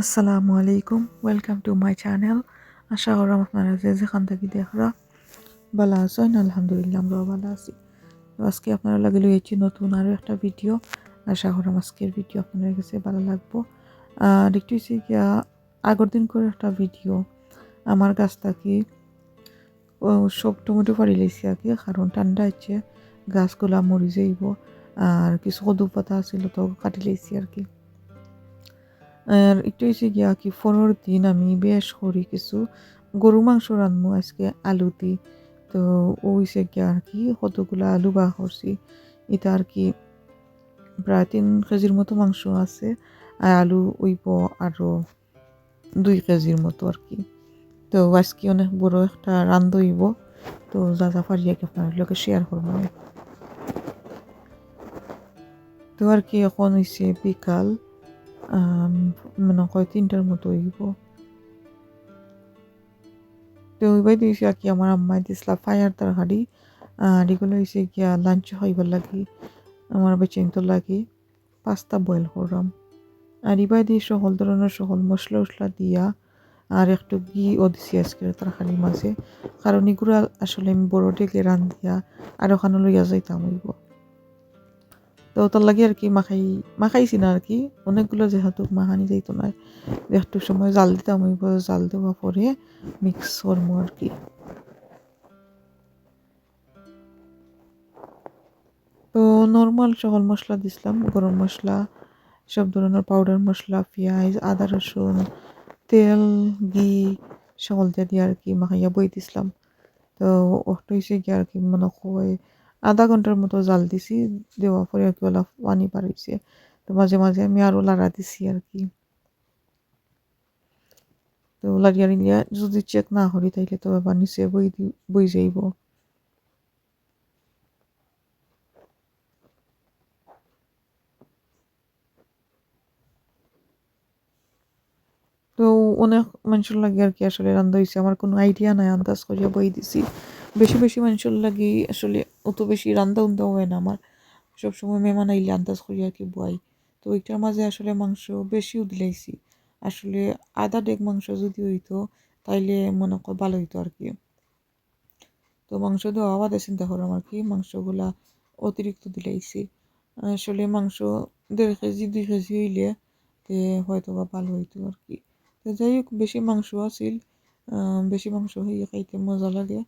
আসসালামু আলাইকুম welcome to my channel আশা করলাম আপনারা যে যেখান থেকে দেখরা ভালো আছেন, আলহামদুলিল্লাহ আমরাও ভালো আছি। তো আজকে আপনারা লাগে লইয়েছি নতুন আরও একটা ভিডিও আশা করলাম আজকের ভিডিও আপনাদের কাছে ভালো লাগবো। আর একটু হচ্ছে গিয়া, আগের দিন করে একটা ভিডিও আমার গাছ থাকি সব টমেটো পাড়ি লাইছি আর কি, কারণ ঠান্ডা হচ্ছে, গাছগুলা মরি যাইব আর কিছু কদু পাতা আছিল তো কাটি লাইছি আর কি। আর একটু হয়েছে গিয়া কি পনেরো দিন আমি বেশ করি কিছু গরু মাংস রান্নু, আজকে আলু দি। তো ও হয়েছে গিয়া আর কি কতগুলো আলু বা করছি। এটা আর কি প্রায় তিন কেজির মতো মাংস আছে আর আলু উইব আরও দুই কেজির মতো আর কি। তো আজকে অনেক বড় একটা হইব। তো যা যা আর আপনার লোকে শেয়ার করব তো আর কি এখন হয়েছে বিকাল। মনে হয় তিনটার মতো হইব। তো ওইবাই দিয়েছি আর কি আমার আম্মাই দিয়েছিল ফায়ার তরকারি আর এগুলো গিয়া লাঞ্চ হইবার লাগি। আমার বেচেন তো লাগি। পাস্তা বয়েল করলাম। আর এবার দিয়ে সকল ধরনের সকল মশলা দিয়া আর একটু ঘি ও দিছি আজকের তরকারির মাঝে। কারণ এগুলো আসলে আমি বড় ডেকে রান্ধিয়া আর ওখানে লইয়া যাইতাম হইব। তো তার লাগে আর কি মাখাই, মাখাইছি না আর কি। অনেকগুলো যেহেতু মাখানি যাইতো না একটু সময় জাল দিতাম হইব জাল দেওয়া পরে মিক্স করব আর কি। তো নর্মাল সকল মশলা দিছিলাম, গরম মশলা, সব ধরনের পাউডার মশলা, পেঁয়াজ, আদা, রসুন, তেল, ঘি, সকল দিয়ে দিয়ে আর কি মাখাইয়া বই দিছিলাম। তো ওটা হয়েছে কি আর কি মনে হয় আধা ঘণ্টার মতো জাল দিছি, দেওয়া পরে আর কি অলপ পানি বাড়িছে তো মাঝে মাঝে আমি আরও লাড়া দিছি আর কি। তো লাড়িয়া নিলিয়া যদি চেক না করি তাইলে তো আবার নিচে বই বই যাইব। তো অনেক মানুষের লাগে আর কি আসলে রান্না হয়েছে আমার কোনো আইডিয়া নাই আন্দাজ করিয়া বই দিছি। বেশি বেশি মানুষের লাগে আসলে অত বেশি রান্দা উন্দা হয় না আমার। সবসময় মেহমান আইলে আন্দাজ করি আর কি বই তো ওইটার মাঝে আসলে মাংস বেশিও দিলাইছি আসলে আধা ডেক মাংস যদি হইতো, তাইলে মনে কর ভালো হইতো আর কি। তো মাংস দেওয়া বাদে চিন্তা করলাম আর কি, মাংসগুলা অতিরিক্ত দিলাইছি আসলে মাংস দেড় কেজি, দুই কেজি হইলে তে হয়তো বা ভালো হইতো আর কি। তো যাই হোক, বেশি মাংস আছিল বেশি মাংস হয়ে খাইতে মজা লাগে।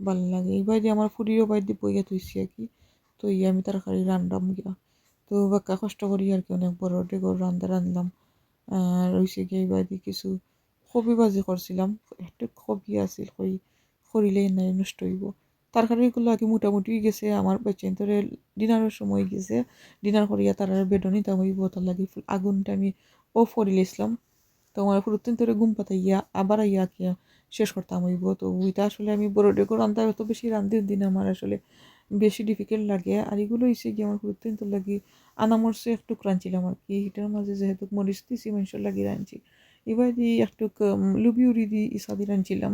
ভালো লাগে। এবার দিয়ে আমার ফুরিও বাইর দিয়ে বইয়া থইছি আর কি। তো ইয়ে আমি তরকারি রান্নাম গিয়া। তো বাক্কা কষ্ট করি আর কি অনেক। বড় ডেগর রান্না রান্ধলাম আর হইছে গিয়ে এবার দিয়ে কিছু কবি বাজি করছিলাম। একটু কবি আছিল কই করিলেই নাই, নষ্ট হইব। তরকারিগুলো কি মোটামুটি গেছে। আমার বেচেন তোরে ডিনারের সময় গেছে। ডিনার করিয়া তার বেডনি তা হইব তার লাগে। আগুনটা আমি অফ করে তো আমার ফুরুত্তিন তোরে ঘুম পাতাইয়া আবার আইয়া কিয়া শেষ করতাম হইব তো ওইটা আসলে আমি বড় ডেকো রান্না অত বেশি রান্ধি দিন আমার আসলে। বেশি ডিফিকাল্ট লাগে। আর এগুলো হয়েছে কি আমার ফুরুত্তিন তোর লাগি আনামরসে একটু রাঁধছিলাম আর কি। এটার মাঝে যেহেতু মরিচ দিছি মানুষের লাগি রাঁধছি। এবার দিয়ে একটু লুবি উড়ি দি ইসাদি রাঁধছিলাম।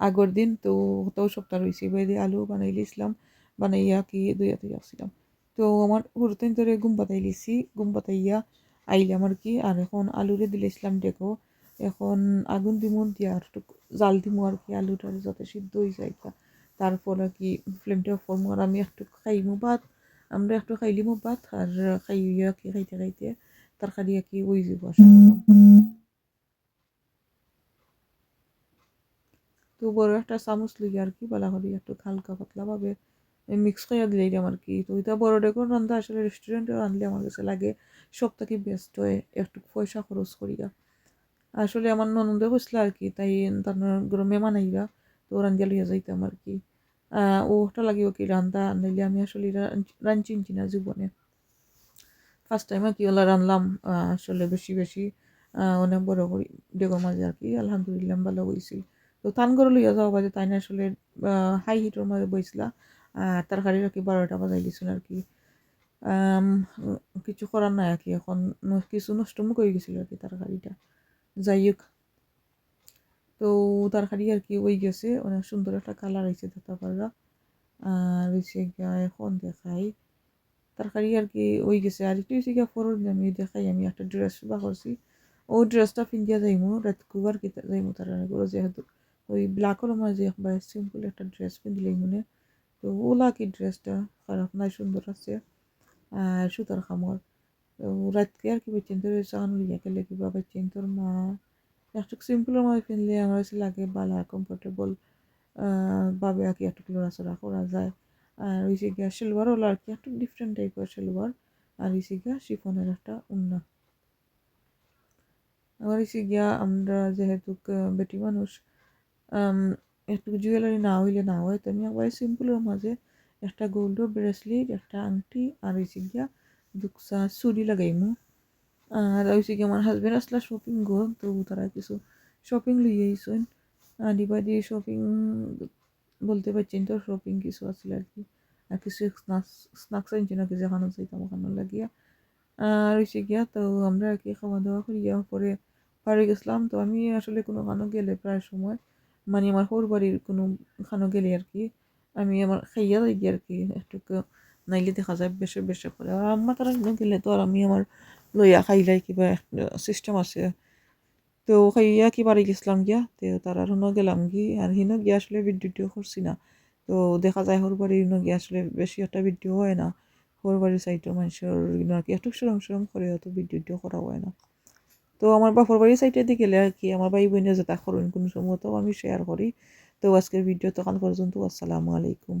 আগর দিন তো তাও সপ্তাহ রয়েছে এবার দিয়ে আলু বানাই লিছিলাম বানাইয়া কি দুইয়া তুই আসছিলাম। তো আমার হুরতেন ধরে ঘুম পাতাই লিছি ঘুম পাতাইয়া আইলাম আর কি আর এখন আলুরে দিলেছিলাম দেখো, এখন আগুন দিমু, দিয়া আর জাল দিমু আর কি আলুটা যাতে সিদ্ধ হয়ে যায়। তারপর আর কি ফ্লেমটা অফ আর আমি একটু খাইমু ভাত, আমরা একটু খাইলিমু ভাত, আর খাইয়া কি খাইতে খাইতে তরকারি আর কি ওই যাব আশা তো বড় একটা চামচ লই আর কি বলা করি একটু হালকা পাতলাভাবে মিক্স করে দিলাম আর কি? তো এটা বড় ডেকোর রান্না আসলে রেস্টুরেন্টে রাঁধলে আমার কাছে লাগে সব থেকে বেস্ট হয়, একটু পয়সা খরচ করিয়া। আসলে আমার ননন্দে বসলে আর কি, তাই তার গরমে মানাইবা, তো রান্ধিয়া লইয়া যাইতাম আর কি। ওটা লাগিব কি রান্ধা আনলে আমি আসলে রাঞ্চি না জীবনে। ফার্স্ট টাইম আর কি ওলা রানলাম আসলে বেশি বেশি অনেক বড় করি ডেগোর মাঝে আর কি, আলহামদুলিল্লাহ ভালো হয়েছিল তো তান করে লইয়া যাওয়া বাজে, তাই না আসলে হাই হিটের মাঝে বইছিলা। আর তরকারি আর কি বারোটা বাজাই দিছিল আর কি। কিছু করার নাই আর কি, এখন কিছু নষ্টমো হয়ে গেছিল আর কি তরকারিটা। যাই হোক, তো তরকারি আর কি ওই গেছে, অনেক সুন্দর একটা কালার হয়েছে দাতা পাররা আর হয়েছে এখন দেখাই। তরকারি আর কি ওই গেছে, আর একটু হয়েছে গিয়া ফোরন আমি দেখাই, আমি একটা ড্রেস বা করছি। ও ড্রেসটা পিন্দিয়া যাইমু রাত কুবার কি যাইমু তারা করে যেহেতু ওই ব্ল্যাকের মাঝে একবার সিম্পল একটা ড্রেস পিন্দিলেই মনে তো ওলা কি ড্রেসটা খারাপ, নাই সুন্দর আছে। আর সুতার খামর। তো রাতকে আর কি বেচেন তোর চান লিয়া গেলে কিবা বেচেন তোর মা একটু সিম্পলের মধ্যে পিনলে আমার কাছে লাগে ভালো কমফোর্টেবল ভাবে আর কি একটু লড়াচড়া করা যায়। আর ওই গিয়া সেলভার হলো আর কি, একটু ডিফারেন্ট টাইপের সেলভার আর এই গিয়া শিফনের একটা উন্না। আবার এসে গিয়া আমরা যেহেতু বেটি মানুষ একটু জুয়েলারি না হইলে না হয়। তো আমি একবার সিম্পলের মাঝে একটা গোল্ডের ব্রেসলেট একটা আংটি আর এসে গিয়া দুকসা চুড়ি লাগাইমু। আর ওইসে গিয়া আমার হাজবেন্ড আসলা শপিং গো, তো তারা কিছু শপিং লইয়ে আইসেন। আদি বাদি শপিং বলতে পারছেন তো শপিং কিছু আসলে আর কি। আর কিছু স্ন্যাক্স স্ন্যাক্স আনছি না কিছু এখানে চাইতাম ওখানে লাগিয়া। আর হয়েছে গিয়া তো আমরা আর কি খাওয়া দাওয়া করিয়া পরে পারে গেছিলাম। তো আমি আসলে কোনো খানো গেলে প্রায় সময় মানে আমার হোর বাড়ির কোনো খানো গেলে আর কি, আমি আমার খাইয়া যাই আর কি, একটু নাইলে দেখা যায় বেশি বেশি করে। আর আমার তারা গেলে তো আর আমি আমার লইয়া খাইলাই কিবা সিস্টেম আছে। তো খাইয়া কি বাড়ি গেছিলাম গিয়া, তো তারা হনো গেলাম কি আর হিনো গিয়া আসলে ভিডিও করছি না। তো দেখা যায় হোর বাড়ির হিনো গিয়া আসলে বেশি একটা ভিডিও হয় না। হোর বাড়ির সাইডের মানুষের আর কি একটু সরম সরম করে, অত ভিডিও করা হয় না। তো আমার বাপর বাড়ির সাইডে দিয়ে গেলে কি, আমার ভাই বোনের যেটা করুন কোনো সময় তো আমি শেয়ার করি। তো আজকের ভিডিও তখন পর্যন্ত, আসসালামু আলাইকুম।